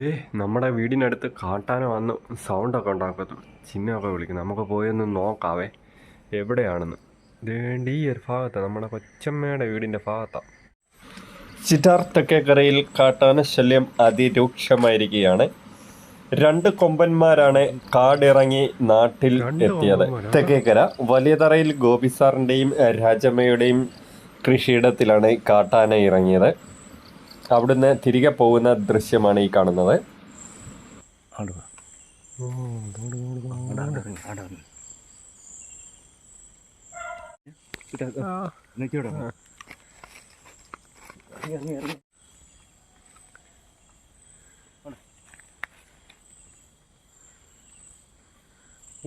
ഏ നമ്മുടെ വീടിനടുത്ത് കാട്ടാന വന്ന് സൗണ്ടൊക്കെ ഉണ്ടാക്കത്തു ചിഹ്നമൊക്കെ വിളിക്കുന്നു. നമുക്ക് പോയി ഒന്ന് നോക്കാവേ. എവിടെയാണെന്ന്. വേണ്ടി ഈ ഒരു ഭാഗത്താണ് നമ്മുടെ കൊച്ചമ്മയുടെ വീടിന്റെ ഭാഗത്താണ് ചിറ്റാർ തെക്കേക്കരയിൽ കാട്ടാന ശല്യം അതിരൂക്ഷമായിരിക്കുകയാണ്. രണ്ട് കൊമ്പന്മാരാണ് കാടിറങ്ങി നാട്ടിൽ എത്തിയത്. തെക്കേക്കര വലിയതറയിൽ ഗോപിസാറിന്റെയും രാജമ്മയുടെയും കൃഷിയിടത്തിലാണ് കാട്ടാന ഇറങ്ങിയത്. അവിടുന്ന് തിരികെ പോകുന്ന ദൃശ്യമാണ് ഈ കാണുന്നത്.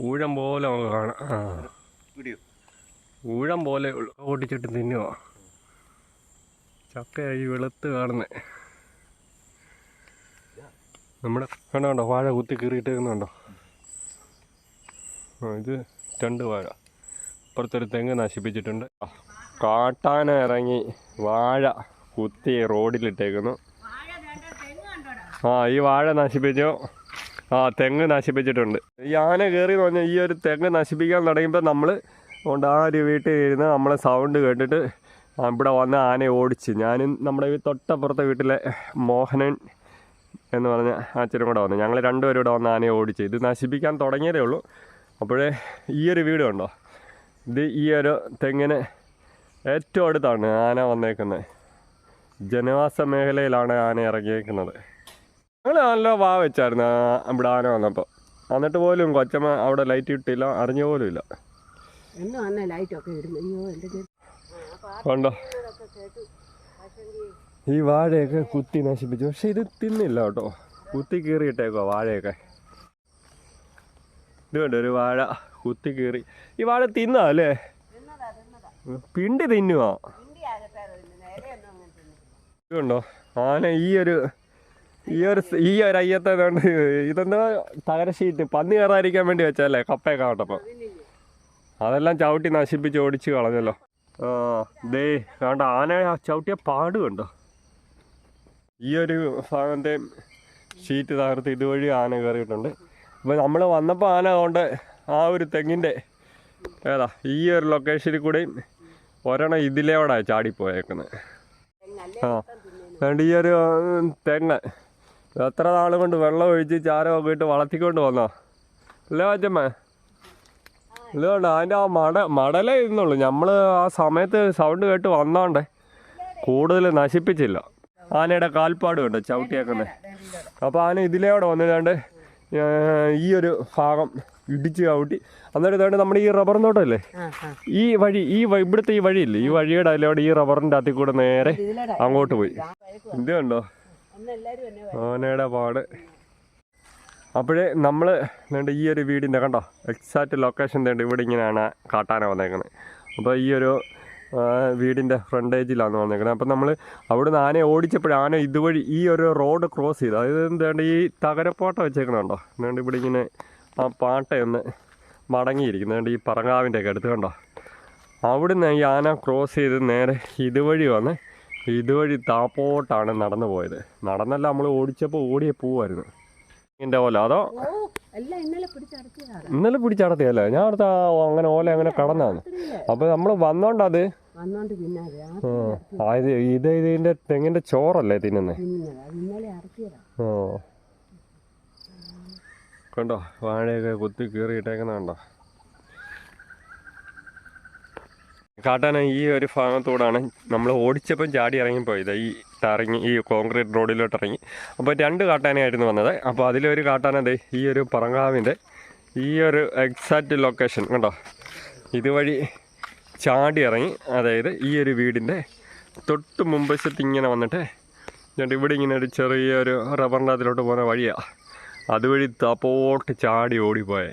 ഊഴം പോലെ നമുക്ക് കാണാം. വീഡിയോ ഊഴം പോലെ ഓടിച്ചിട്ട് തിന്നുക ചക്കയായി വെളുത്ത് കാണുന്നത് നമ്മുടെ കണ്ടോ വാഴ കുത്തി കീറിയിട്ടേക്കുന്നുണ്ടോ? ഇത് രണ്ട് വാഴ. അപ്പുറത്തൊരു തെങ്ങ് നശിപ്പിച്ചിട്ടുണ്ട്. കാട്ടാന ഇറങ്ങി വാഴ കുത്തി റോഡിലിട്ടേക്കുന്നു. ആ ഈ വാഴ നശിപ്പിച്ചു. ആ തെങ്ങ് നശിപ്പിച്ചിട്ടുണ്ട്. ഈ ആന കയറി എന്ന് പറഞ്ഞാൽ ഈ ഒരു തെങ്ങ് നശിപ്പിക്കാൻ തുടങ്ങിയപ്പോൾ നമ്മൾ കൊണ്ട് ആ ഒരു വീട്ടിൽ ഇരുന്ന് നമ്മളെ സൗണ്ട് കേട്ടിട്ട് ഇവിടെ വന്ന് ആനയെ ഓടിച്ച്. ഞാനും നമ്മുടെ ഈ തൊട്ടപ്പുറത്തെ വീട്ടിലെ മോഹനൻ എന്ന് പറഞ്ഞ അച്ഛനും കൂടെ വന്നു. ഞങ്ങൾ രണ്ടുപേരും ഇവിടെ വന്ന് ആനയെ ഓടിച്ച്. ഇത് നശിപ്പിക്കാൻ തുടങ്ങിയതേ ഉള്ളൂ. അപ്പോഴേ ഈ ഒരു വീട് കണ്ടോ? ഇത് ഈ ഒരു തെങ്ങിന് ഏറ്റവും അടുത്താണ് ആന വന്നേക്കുന്നത്. ജനവാസ മേഖലയിലാണ് ആന ഇറങ്ങിയേക്കുന്നത്. ഞങ്ങൾ നല്ല വാ വെച്ചായിരുന്നു ഇവിടെ ആന വന്നപ്പോൾ. എന്നിട്ട് പോലും കൊച്ചമ്മ അവിടെ ലൈറ്റ് ഇട്ടില്ല അറിഞ്ഞ പോലും ഇല്ല. കണ്ടോ? ഈ വാഴയൊക്കെ കുത്തി നശിപ്പിച്ചു. പക്ഷെ ഇത് തിന്നില്ല കേട്ടോ. കുത്തി കീറിയിട്ടേക്കോ വാഴയൊക്കെ. ഇത് വേണ്ട ഒരു വാഴ കുത്തി കീറി. ഈ വാഴ തിന്നാ അല്ലേ? പിണ്ടി തിന്നുവാ. ഇതുണ്ടോ ആന ഈ ഒരു ഈ ഒരു ഈ ഒരു അയ്യത്തെ കൊണ്ട് ഇതെന്താ തകര ഷീറ്റ്. പന്നി കയറാതിരിക്കാൻ വേണ്ടി വെച്ചല്ലേ കപ്പയൊക്കെ കണ്ടപ്പോൾ അതെല്ലാം ചവിട്ടി നശിപ്പിച്ച് ഓടിച്ച് കളഞ്ഞല്ലോ. ദേ കണ്ട ആന ചവിട്ടിയ പാട് കണ്ടോ? ഈ ഒരു ഭാഗത്തെ ഷീറ്റ് തകർത്ത് ഇതുവഴി ആന കയറിയിട്ടുണ്ട്. അപ്പോൾ നമ്മൾ വന്നപ്പോൾ ആന അതുകൊണ്ട് ആ ഒരു തെങ്ങിന്റെ ഏതാ ഈ ഒരു ലൊക്കേഷനിൽ കൂടെയും ഒരെണ്ണം ഇതിലേടെ ചാടിപ്പോയേക്കുന്നത് ആ അതുകൊണ്ട് ഈ ഒരു തെങ്ങ്. എത്ര നാൾ കൊണ്ട് വെള്ളം ഒഴിച്ച് ചാരമൊക്കെ ഇട്ട് വളർത്തിക്കൊണ്ട് വന്നോ? അല്ലേ അച്ഛമ്മ ഇതുകൊണ്ട് അതിന്റെ ആ മട മടലേ ഇരുന്നുള്ളൂ. നമ്മൾ ആ സമയത്ത് സൗണ്ട് കേട്ട് വന്നോണ്ടേ. കൂടുതൽ നശിപ്പിച്ചില്ല. ആനയുടെ കാൽപ്പാട് കണ്ടോ ചവിട്ടിയേക്കുന്നത് അപ്പോൾ ആന ഇതിലേടെ വന്നില്ലാണ്ട് ഈ ഒരു ഭാഗം ഇടിച്ച് ചവിട്ടി. അന്നേരം ഇതുകൊണ്ട് നമ്മുടെ ഈ റബ്ബർ ആ ഈ വഴി ഈ ഇവിടുത്തെ ഈ വഴിയില്ലേ? ഈ വഴിയുടെ അതിലൂടെ ഈ റബ്ബറിന്റെ അകത്തിൽ കൂടെ നേരെ അങ്ങോട്ട് പോയി. ഇത് കണ്ടോ? എന്നെ ആനയുടെ പാട്. അപ്പോഴേ നമ്മൾ വേണ്ട ഈ ഒരു വീടിന്റെ കണ്ടോ? എക്സാക്റ്റ് ലൊക്കേഷൻ തേണ്ട ഇവിടെ ഇങ്ങനെയാണ് കാട്ടാന വന്നേക്കുന്നത് അപ്പോൾ ഈ ഒരു വീടിന്റെ ഫ്രണ്ടേജിലാണ് വന്നേക്കുന്നത് അപ്പോൾ നമ്മൾ അവിടുന്ന് ആനയെ ഓടിച്ചപ്പോൾ ആന ഇതുവഴി ഈ ഒരു റോഡ് ക്രോസ് ചെയ്തു. അതായത് എന്താണ്ട് ഈ തകരപ്പോട്ട വെച്ചേക്കണുണ്ടോ എന്താണ്ട് ഇവിടെ ഇങ്ങനെ ആ പാട്ടയൊന്ന് മടങ്ങിയിരിക്കുന്നത് ഈ പറങ്ങാവിന്റെ ഒക്കെ അടുത്ത് കണ്ടോ? അവിടുന്ന് ഈ ആന ക്രോസ് ചെയ്ത് നേരെ ഇതുവഴി വന്ന് ഇതുവഴി താപ്പോട്ടാണ് നടന്നു പോയത് നടന്നല്ല നമ്മൾ ഓടിച്ചപ്പോൾ ഓടിയേ പോവായിരുന്നു ഇതിന്റെ ഓല അതോ? ഇന്നലെ പിടിച്ചടത്തിയല്ലേ ഞാൻ അടുത്ത അങ്ങനെ ഓല അങ്ങനെ കടന്നാണ്. അപ്പൊ നമ്മൾ വന്നോണ്ടത് ഇത് ഇത് തെങ്ങിന്റെ ചോറല്ലേ ഇറക്കിയതാ ഓ കണ്ടോ? വാഴയൊക്കെ കുത്തി കീറിയിട്ടേക്കുന്ന കണ്ടോ? കാട്ടാന ഈ ഒരു ഭാഗത്തൂടാണ് നമ്മൾ ഓടിച്ചപ്പം ചാടി ഇറങ്ങിപ്പോയത്. ഈ ഇറങ്ങി ഈ കോൺക്രീറ്റ് റോഡിലോട്ട് ഇറങ്ങി. അപ്പോൾ രണ്ട് കാട്ടാനയായിരുന്നു വന്നത്. അപ്പോൾ അതിലൊരു കാട്ടാന ദേ ഈ ഒരു പറങ്കാവിന്റെ ഈ ഒരു എക്സാക്റ്റ് ലൊക്കേഷൻ കണ്ടോ? ഇതുവഴി ചാടി ഇറങ്ങി. അതായത് ഈ ഒരു വീടിന്റെ തൊട്ട് മുമ്പശത്ത് ഇങ്ങനെ വന്നിട്ട് എന്നിട്ട് ഇവിടെ ഇങ്ങനെ ഒരു ചെറിയൊരു റബ്ബറിന്റെ അതിലോട്ട് പോകുന്ന വഴിയാണ് അതുവഴി തപ്പോട്ട് ചാടി ഓടിപ്പോയേ.